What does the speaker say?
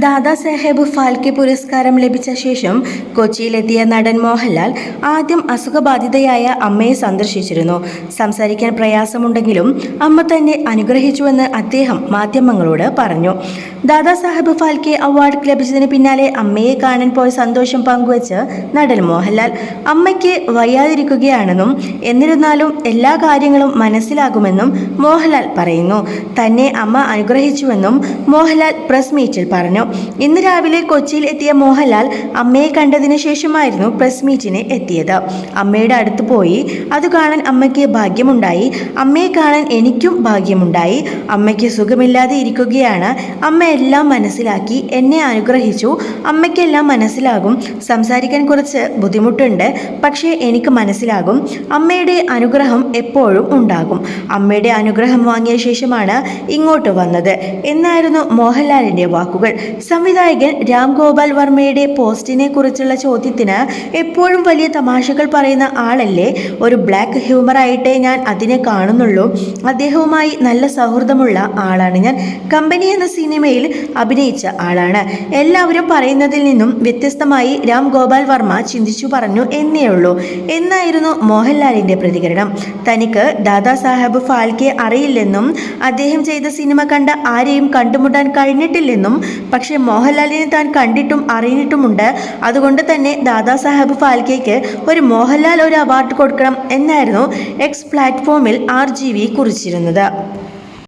ദാദാസാഹേബ് ഫാൽക്കെ പുരസ്കാരം ലഭിച്ച ശേഷം കൊച്ചിയിലെത്തിയ നടൻ മോഹൻലാൽ ആദ്യം അസുഖബാധിതയായ അമ്മയെ സന്ദർശിച്ചിരുന്നു. സംസാരിക്കാൻ പ്രയാസമുണ്ടെങ്കിലും അമ്മ തന്നെ അനുഗ്രഹിച്ചുവെന്ന് അദ്ദേഹം മാധ്യമങ്ങളോട് പറഞ്ഞു. ദാദാസാഹേബ് ഫാൽക്കെ അവാർഡ് ലഭിച്ചതിന് പിന്നാലെ അമ്മയെ കാണാൻ പോയ സന്തോഷം പങ്കുവച്ച് നടൻ മോഹൻലാൽ അമ്മയ്ക്ക് വയ്യാതിരിക്കുകയാണെന്നും എന്നിരുന്നാലും എല്ലാ കാര്യങ്ങളും മനസ്സിലാകുമെന്നും മോഹൻലാൽ പറയുന്നു. തന്നെ അമ്മ അനുഗ്രഹിച്ചുവെന്നും മോഹൻലാൽ പ്രസ് മീറ്റിൽ പറഞ്ഞു. ഇന്ന് രാവിലെ കൊച്ചിയിൽ എത്തിയ മോഹൻലാൽ അമ്മയെ കണ്ടതിന് ശേഷമായിരുന്നു പ്രസ് മീറ്റിന് എത്തിയത്. അമ്മയുടെ അടുത്ത് പോയി അത് കാണാൻ അമ്മയ്ക്ക് ഭാഗ്യമുണ്ടായി. അമ്മയെ കാണാൻ എനിക്കും ഭാഗ്യമുണ്ടായി. അമ്മയ്ക്ക് സുഖമില്ലാതെ ഇരിക്കുകയാണ്. അമ്മ എല്ലാം മനസ്സിലാക്കി എന്നെ അനുഗ്രഹിച്ചു. അമ്മയ്ക്കെല്ലാം മനസ്സിലാകും. സംസാരിക്കാൻ കുറച്ച് ബുദ്ധിമുട്ടുണ്ട് പക്ഷേ എനിക്ക് മനസ്സിലാകും. അമ്മയുടെ അനുഗ്രഹം എപ്പോഴും ഉണ്ടാകും. അമ്മയുടെ അനുഗ്രഹം വാങ്ങിയ ശേഷമാണ് ഇങ്ങോട്ട് വന്നത്. എന്നായിരുന്നു മോഹൻലാലിന്റെ വാക്കുകൾ. സംവിധായകൻ രാം ഗോപാൽ വർമ്മയുടെ പോസ്റ്റിനെ കുറിച്ചുള്ള ചോദ്യത്തിന് എപ്പോഴും വലിയ തമാശകൾ പറയുന്ന ആളല്ലേ? ഒരു ബ്ലാക്ക് ഹ്യൂമറായിട്ടേ ഞാൻ അതിനെ കാണുന്നുള്ളൂ. അദ്ദേഹവുമായി നല്ല സൗഹൃദമുള്ള ആളാണ് ഞാൻ. കമ്പനി എന്ന സിനിമയിൽ അഭിനയിച്ച ആളാണ്. എല്ലാവരും പറയുന്നതിൽ നിന്നും വ്യത്യസ്തമായി രാം ഗോപാൽ വർമ്മ ചിന്തിച്ചു പറഞ്ഞു എന്നേ ഉള്ളൂ. എന്നായിരുന്നു മോഹൻലാലിന്റെ പ്രതികരണം. തനിക്ക് ദാദാ സാഹേബ് ഫാൽക്കെ അറിയില്ലെന്നും അദ്ദേഹം ചെയ്ത സിനിമ കണ്ട ആരെയും കണ്ടുമുട്ടാൻ കഴിഞ്ഞിട്ടില്ലെന്നും പക്ഷേ മോഹൻലാലിനെ താൻ കണ്ടിട്ടും അറിഞ്ഞിട്ടുമുണ്ട്. അതുകൊണ്ട് തന്നെ ദാദാസാഹേബ് ഫാൽക്കേക്ക് ഒരു മോഹൻലാൽ ഒരു അവാർഡ് കൊടുക്കണം എന്നായിരുന്നു എക്സ് പ്ലാറ്റ്ഫോമിൽ ആർ കുറിച്ചിരുന്നത്.